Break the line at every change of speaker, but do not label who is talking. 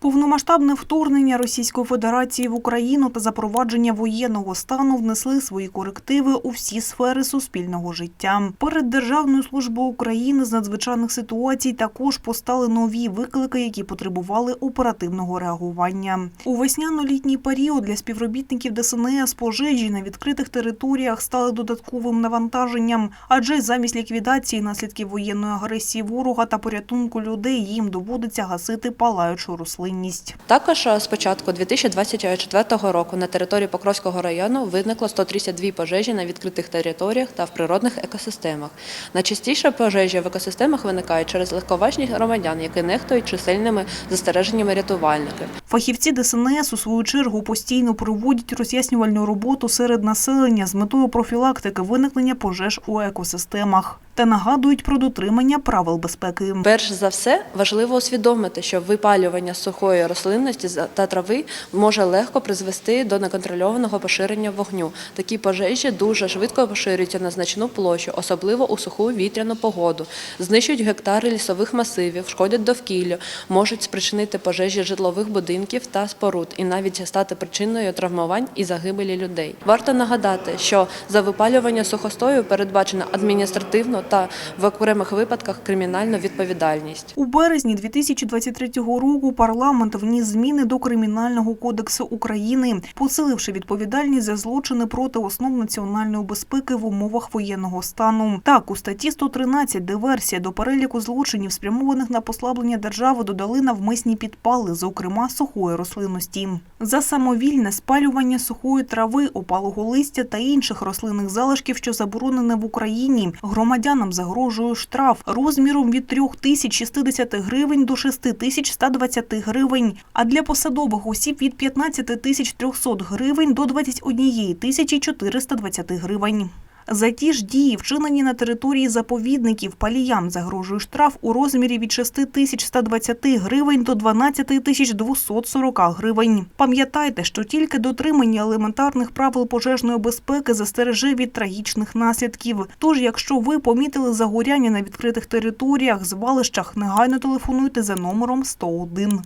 Повномасштабне вторгнення Російської Федерації в Україну та запровадження воєнного стану внесли свої корективи у всі сфери суспільного життя. Перед Державною службою України з надзвичайних ситуацій також постали нові виклики, які потребували оперативного реагування. У весняно-літній період для співробітників ДСНС пожежі на відкритих територіях стали додатковим навантаженням, адже замість ліквідації наслідків воєнної агресії ворога та порятунку людей їм доводиться гасити палаючу рослинність.
Також з початку 2024 року на території Покровського району виникло 132 пожежі на відкритих територіях та в природних екосистемах. Найчастіше пожежі в екосистемах виникають через легковажність громадян, які нехтують чисельними застереженнями рятувальників.
Фахівці ДСНС у свою чергу постійно проводять роз'яснювальну роботу серед населення з метою профілактики виникнення пожеж у екосистемах та нагадують про дотримання правил безпеки.
Перш за все, важливо усвідомити, що випалювання сухої рослинності та трави може легко призвести до неконтрольованого поширення вогню. Такі пожежі дуже швидко поширюються на значну площу, особливо у суху вітряну погоду. Знищують гектари лісових масивів, шкодять довкіллю, можуть спричинити пожежі житлових будинків та споруд і навіть стати причиною травмувань і загибелі людей. Варто нагадати, що за випалювання сухостою передбачена адміністративно та в окремих випадках кримінальну відповідальність.
У березні 2023 року парламент вніс зміни до Кримінального кодексу України, посиливши відповідальність за злочини проти основ національної безпеки в умовах воєнного стану. Так, у статті 113 диверсія до переліку злочинів, спрямованих на послаблення держави, додали навмисні підпали, зокрема сухої рослинності. За самовільне спалювання сухої трави, опалого листя та інших рослинних залишків, що заборонене в Україні, громадянам загрожує штраф розміром від 3060 гривень до 6120 гривень, а для посадових осіб від 15300 гривень до 21420 гривень. За ті ж дії, вчинені на території заповідників, паліям загрожує штраф у розмірі від 6120 гривень до 12240 гривень. Пам'ятайте, що тільки дотримання елементарних правил пожежної безпеки застереже від трагічних наслідків. Тож, якщо ви помітили загоряння на відкритих територіях, звалищах, негайно телефонуйте за номером 101.